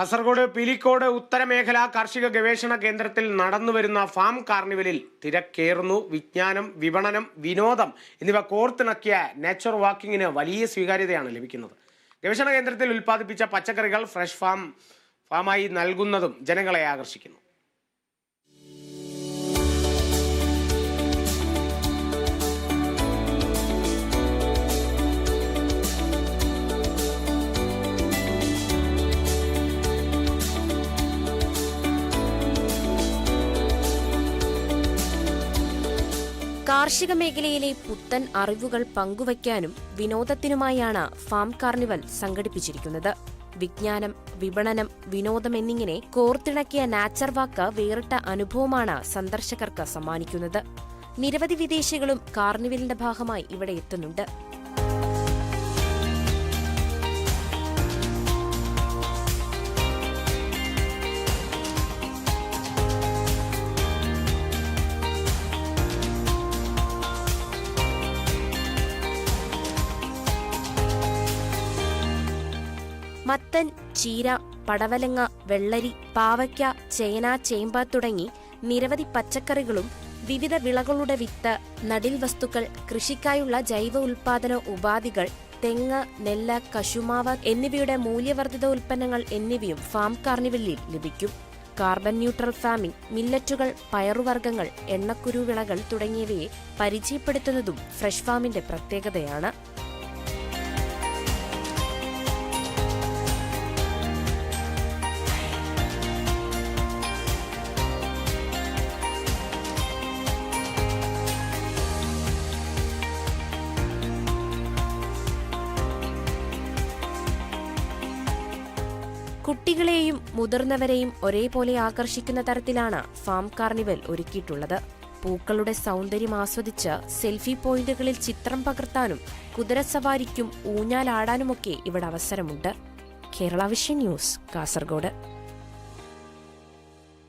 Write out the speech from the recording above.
കാസർഗോഡ് പിലിക്കോട് ഉത്തരമേഖല കാർഷിക ഗവേഷണ കേന്ദ്രത്തിൽ നടന്നുവരുന്ന ഫാം കാർണിവലിൽ തിരക്കേറുന്നു. വിജ്ഞാനം വിപണനം വിനോദം എന്നിവ കോർത്തിണക്കിയ നേച്ചർ വാക്കിങ്ങിന് വലിയ സ്വീകാര്യതയാണ് ലഭിക്കുന്നത്. ഗവേഷണ കേന്ദ്രത്തിൽ ഉൽപ്പാദിപ്പിച്ച പച്ചക്കറികൾ ഫ്രഷ് ഫാം ഫാമായി നൽകുന്നതും ജനങ്ങളെ ആകർഷിക്കുന്നു. കാർഷിക മേഖലയിലെ പുത്തൻ അറിവുകൾ പങ്കുവയ്ക്കാനും വിനോദത്തിനുമായാണ് ഫാം കാർണിവൽ സംഘടിപ്പിച്ചിരിക്കുന്നത്. വിജ്ഞാനം വിപണനം വിനോദം എന്നിങ്ങനെ കോർത്തിണക്കിയ നാച്ചർ വാക്ക് വേറിട്ട അനുഭവമാണ് സന്ദർശകർക്ക് സമ്മാനിക്കുന്നത്. നിരവധി വിദേശികളും കാർണിവലിന്റെ ഭാഗമായി ഇവിടെ എത്തുന്നുണ്ട്. മത്തൻ ചീര പടവലങ്ങ വെള്ളരി പാവയ്ക്ക ചേന ചേമ്പ തുടങ്ങി നിരവധി പച്ചക്കറികളും വിവിധ വിളകളുടെ വിത്ത് നടിൽ വസ്തുക്കൾ കൃഷിക്കായുള്ള ജൈവ ഉൽപാദന ഉപാധികൾ തെങ്ങ് നെല്ല് കശുമാവ് എന്നിവയുടെ മൂല്യവർദ്ധിത ഉൽപ്പന്നങ്ങൾ എന്നിവയും ഫാം കാർണിവലിൽ ലഭിക്കും. കാർബൺ ന്യൂട്രൽ ഫാമിംഗ് മില്ലറ്റുകൾ പയറുവർഗങ്ങൾ എണ്ണക്കുരു വിളകൾ തുടങ്ങിയവയെ പരിചയപ്പെടുത്തുന്നതും ഫ്രഷ് ഫാമിന്റെ പ്രത്യേകതയാണ്. കുട്ടികളെയും മുതിർന്നവരെയും ഒരേപോലെ ആകർഷിക്കുന്ന തരത്തിലാണ് ഫാം കാർണിവൽ ഒരുക്കിയിട്ടുള്ളത്. പൂക്കളുടെ സൗന്ദര്യം ആസ്വദിച്ച് സെൽഫി പോയിന്റുകളിൽ ചിത്രം പകർത്താനും കുതിരസവാരിക്കും ഊഞ്ഞാലാടാനുമൊക്കെ ഇവിടെ അവസരമുണ്ട്. Kerala vision news Kasaragod.